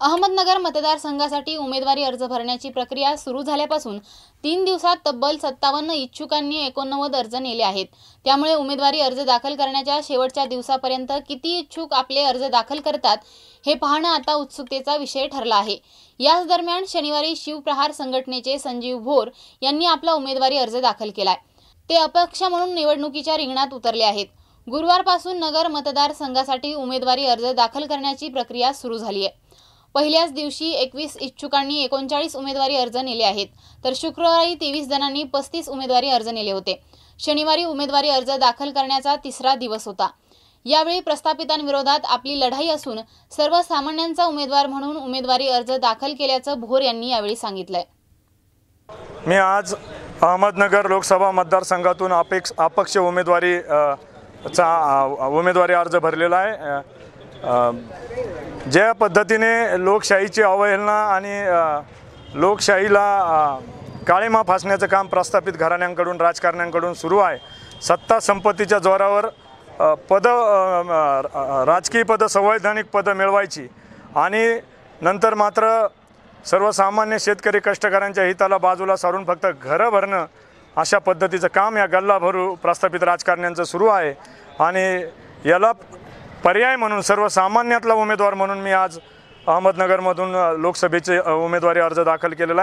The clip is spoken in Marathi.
अहमदनगर मतदारसंघासाठी उमेदवारी अर्ज भरण्याची प्रक्रिया सुरू झाल्यापासून तीन दिवसात तब्बल सत्तावन्न इच्छुकांनी एकोणनव्वद अर्ज नेले आहेत. त्यामुळे उमेदवारी अर्ज दाखल करण्याच्या शेवटच्या दिवसापर्यंत किती इच्छुक आपले अर्ज दाखल करतात हे पाहणं आता उत्सुकतेचा विषय ठरला आहे. याच दरम्यान शनिवारी शिवप्रहार संघटनेचे संजीव भोर यांनी आपला उमेदवारी अर्ज दाखल केलाय. ते अपक्ष म्हणून निवडणुकीच्या रिंगणात उतरले आहेत. गुरुवारपासून नगर मतदारसंघासाठी उमेदवारी अर्ज दाखल करण्याची प्रक्रिया सुरू झाली आहे पहिल्याच दिवशी एकवीस इच्छुकांनी एकोणचाळीस उमेदवारी अर्ज नेले आहेत. तर शुक्रवारी तेवीस जणांनी पस्तीस उमेदवारी अर्ज नेले होते. शनिवारी उमेदवारी अर्ज दाखल करण्याचा तिसरा दिवस होता. यावेळी प्रस्थापितांविरोधात आपली लढाई असून सर्वसामान्यांचा उमेदवार म्हणून उमेदवारी अर्ज दाखल केल्याचं भोर यांनी यावेळी सांगितलंय. मी आज अहमदनगर लोकसभा मतदारसंघातून अपेक्ष अपक्ष उमेदवारी चा उमेदवारी अर्ज भरलेला आहे. ज्या पद्धतीने लोकशाहीची अवहेलना आणि लोकशाहीला काळेमा काळीमा फासण्याचं काम प्रस्थापित घराण्यांकडून राजकारण्यांकडून सुरू आहे. सत्ता संपत्तीच्या जोरावर पद पदं राजकीय पदं संवैधानिक पदं मिळवायची आणि नंतर मात्र सर्वसामान्य शेतकरी कष्टकऱ्यांच्या हिताला बाजूला सारून फक्त घरं भरणं अशा पद्धतीचं काम या गल्लाभरू प्रस्थापित राजकारण्यांचं सुरू आहे. आणि याला पर्याय म्हणून सर्वसामान्यातला उमेदवार म्हणून मी आज अहमदनगरमधून लोकसभेचे उमेदवारी अर्ज दाखल केलेला आहे.